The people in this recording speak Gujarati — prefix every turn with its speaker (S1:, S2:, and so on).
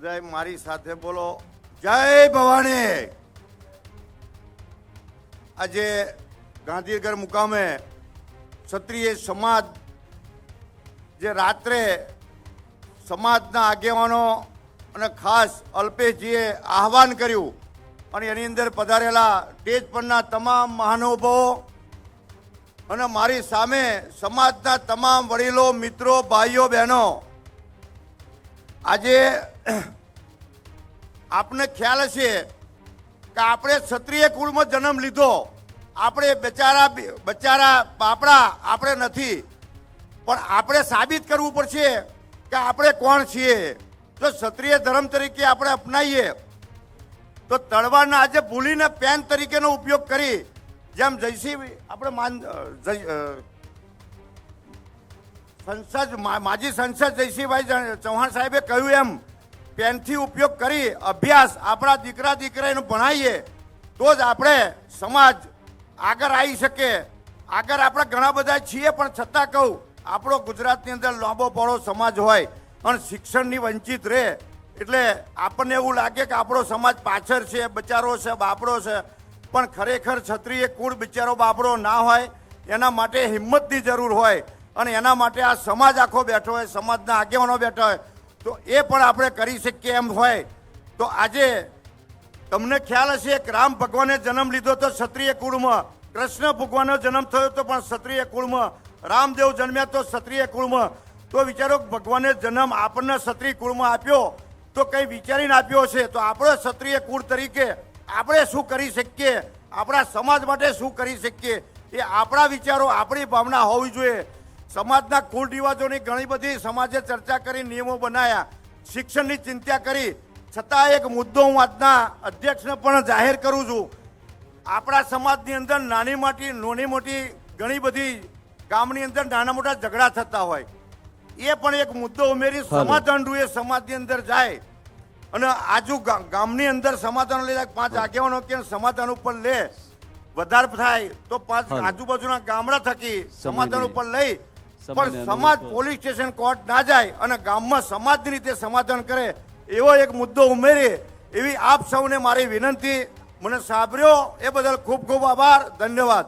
S1: બધાય મારી સાથે બોલો. જય ભવાની આજે ગાંધીનગર મુકામે ક્ષત્રિય સમાજ જે રાત્રે સમાજના આગેવાનો અને ખાસ અલ્પેશજીએ આહવાન કર્યું અને એની અંદર પધારેલા સ્ટેજ પરના તમામ મહાનુભાવો અને મારી સામે સમાજના તમામ વડીલો, મિત્રો, ભાઈઓ, બહેનો આજે આપને ખ્યાલ હશે કે આપણે ક્ષત્રિય કુળમાં જન્મ લીધો. આપણે બચારા બચારા બાપડા આપણે નથી. પણ આપણે સાબિત કરવું પડશે કે આપણે કોણ છીએ. જો ક્ષત્રિય ધર્મ તરીકે આપણે અપનાવીએ તો તળવારના આજે ભૂલીને પેન તરીકેનો ઉપયોગ કરી. જેમ જયસિંહ, આપણે માન સંસદ માજી સંસદ જયસિંહભાઈ ચૌહાણ સાહેબે કહ્યું એમ, પેનથી ઉપયોગ કરી અભ્યાસ આપણા દીકરા, દીકરાને ભણાવીએ તો જ આપણે સમાજ આગળ આવી શકે. આગળ આપણે ઘણા બધા છીએ, પણ છતાં કહું, આપણો ગુજરાતની અંદર લાંબો પહોળો સમાજ હોય અને શિક્ષણની વંચિત રહે, એટલે આપણને એવું લાગે કે આપણો સમાજ પાછળ છે, બચારો છે, બાપડો છે, પણ ખરેખર છત્રીએ કુળ બિચારો બાપડો ના હોય, એના માટે હિંમતની જરૂર હોય. અને એના માટે આ સમાજ આખો બેઠો હોય, સમાજના આગેવાનો બેઠા હોય, તો એ પણ આપણે કરી શકીએ એમ હોય. તો આજે તમને ખ્યાલ હશે કે રામ ભગવાને જન્મ લીધો તો ક્ષત્રિય કુળમાં, કૃષ્ણ ભગવાનનો જન્મ થયો તો પણ ક્ષત્રિય કુળમાં, રામદેવ જન્મ્યા તો ક્ષત્રિય કુળમાં. તો વિચારો ભગવાને જન્મ આપણને ક્ષત્રિય કુળમાં આપ્યો, તો કંઈ વિચારીને આપ્યો છે તો આપણે ક્ષત્રિય કુળ તરીકે આપણે શું કરી શકીએ? આપણા સમાજ માટે શું કરી શકીએ? એ આપણા વિચારો, આપણી ભાવના હોવી જોઈએ. સમાજના કુળ રિવાજોની ઘણી બધી સમાજે ચર્ચા કરી નિયમો બનાવ્યા શિક્ષણની ચિંતા કરી. છતાં એક મુદ્દો હું આજના અધ્યક્ષને પણ જાહેર કરું છું. આપણા સમાજની અંદર નાની મોટી નાની મોટી ઘણી બધી ગામની અંદર નાના મોટા ઝઘડા થતા હોય. એ પણ એક મુદ્દો ઉમેરી સમાધાન રૂએ સમાજની અંદર જાય અને આજુ ગામની અંદર સમાધાન લઈ પાંચ આગેવાનો કે સમાધાન ઉપર લે. વધારે થાય તો પાંચ આજુબાજુના ગામડા થકી સમાધાન ઉપર લઈ પણ સમાજ પોલીસ સ્ટેશન કોર્ટ ના જાય અને ગામમાં સમાજની રીતે સમાધાન કરે એવો એક મુદ્દો ઉમેરીએ એવી આપ સૌને મારી વિનંતી. મને સાંભળ્યો એ બદલ ખૂબ ખૂબ આભાર. ધન્યવાદ.